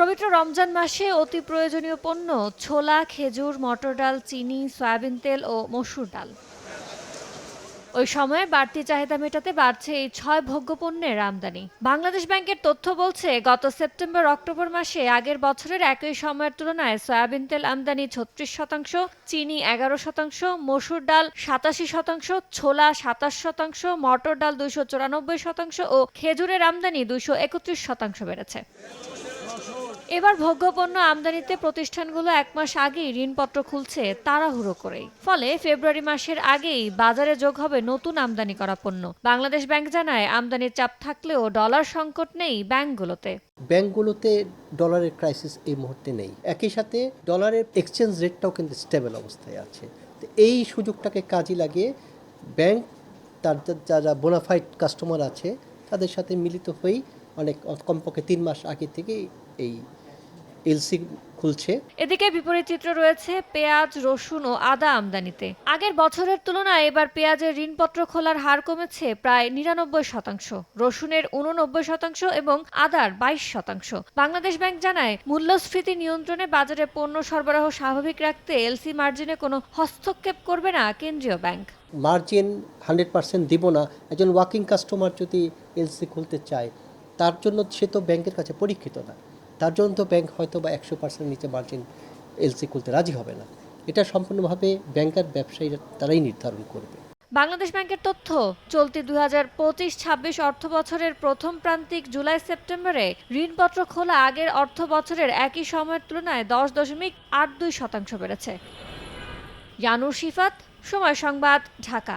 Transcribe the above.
পবিত্র রমজান মাসে অতি প্রয়োজনীয় পণ্য ছোলা, খেজুর, মটর ডাল, চিনি, সয়াবিন তেল ও মসুর ডাল। ওই সময়ে বাড়তি চাহিদা মেটাতে বাড়ছে এই ছয় ভোগ্যপণ্যের আমদানি। বাংলাদেশ ব্যাংকের তথ্য বলছে, গত সেপ্টেম্বর, অক্টোবর মাসে আগের বছরের একই সময়ের তুলনায় সয়াবিন তেল আমদানি ছত্রিশ শতাংশ, চিনি এগারো শতাংশ, মসুর ডাল সাতাশি শতাংশ, ছোলা সাতাশ শতাংশ, মটর ডাল দুইশো চুরানব্বই শতাংশ ও খেজুরের আমদানি দুইশো একত্রিশ শতাংশ বেড়েছে। এবার ভোগ্যপণ্য আমদানিতে প্রতিষ্ঠানগুলো এক মাস আগেই ঋণপত্র খুলছে তাড়াহুড়ো করেই। ফলে ফেব্রুয়ারি মাসের আগেই বাজারে যোগ হবে নতুন আমদানি করা পণ্য। বাংলাদেশ ব্যাংক জানায়, আমদানির চাপ থাকলেও ডলার সংকট নেই ব্যাংকগুলোতে। ব্যাংকগুলোতে ডলারের ক্রাইসিস এই মুহূর্তে নেই। একই সাথে ডলারের এক্সচেঞ্জ রেটটাও কিন্তু স্টেবল অবস্থায় আছে। এই সুযোগটাকে কাজে লাগিয়ে ব্যাংক, তার যারা বোনাফাইড কাস্টমার আছে, তাদের সাথে মিলিত হয়েই অনেক কমপক্ষে তিন মাস আগে থেকে এই এলসি খুলছে। এদিকে বিপরীত চিত্র রয়েছে পেঁয়াজ রসুন ও আদা আমদানিতে। আগের বছরের তুলনায় এবার পেঁয়াজের ঋণপত্র খোলার হার কমেছে প্রায় নিরানব্বই শতাংশ রসুনের উননব্বই শতাংশ এবং আদার বাইশ শতাংশ। বাংলাদেশ ব্যাংক জানায় মূল্যস্ফীতি নিয়ন্ত্রণে বাজারে পণ্য সরবরাহ স্বাভাবিক রাখতে এলসি মার্জিনে কোনো হস্তক্ষেপ করবে না কেন্দ্রীয় ব্যাংক। মার্জিন হান্ড্রেড পার্সেন্ট দিব না। একজন ওয়ার্কিং কাস্টমার যদি এলসি খুলতে চায় তার জন্য সে তো ব্যাংকের কাছে পরীক্ষিত না। তার জন্য তো ব্যাংক হয়তো বা একশো পার্সেন্ট নিচে মার্জিন এলসি খুলতে রাজি হবে না। এটা সম্পূর্ণভাবে ব্যাংকার ব্যবসায়ীরা তারাই নির্ধারণ করবে। বাংলাদেশ ব্যাংকের তথ্য, চলতি দুই হাজার পঁচিশ ছাব্বিশ অর্থ বছরের প্রথম প্রান্তিক জুলাই সেপ্টেম্বরে ঋণপত্র খোলা আগের অর্থ বছরের একই সময়ের তুলনায় দশ দশমিক আট দুই শতাংশ বেড়েছে। শিফাত, সময় সংবাদ, ঢাকা।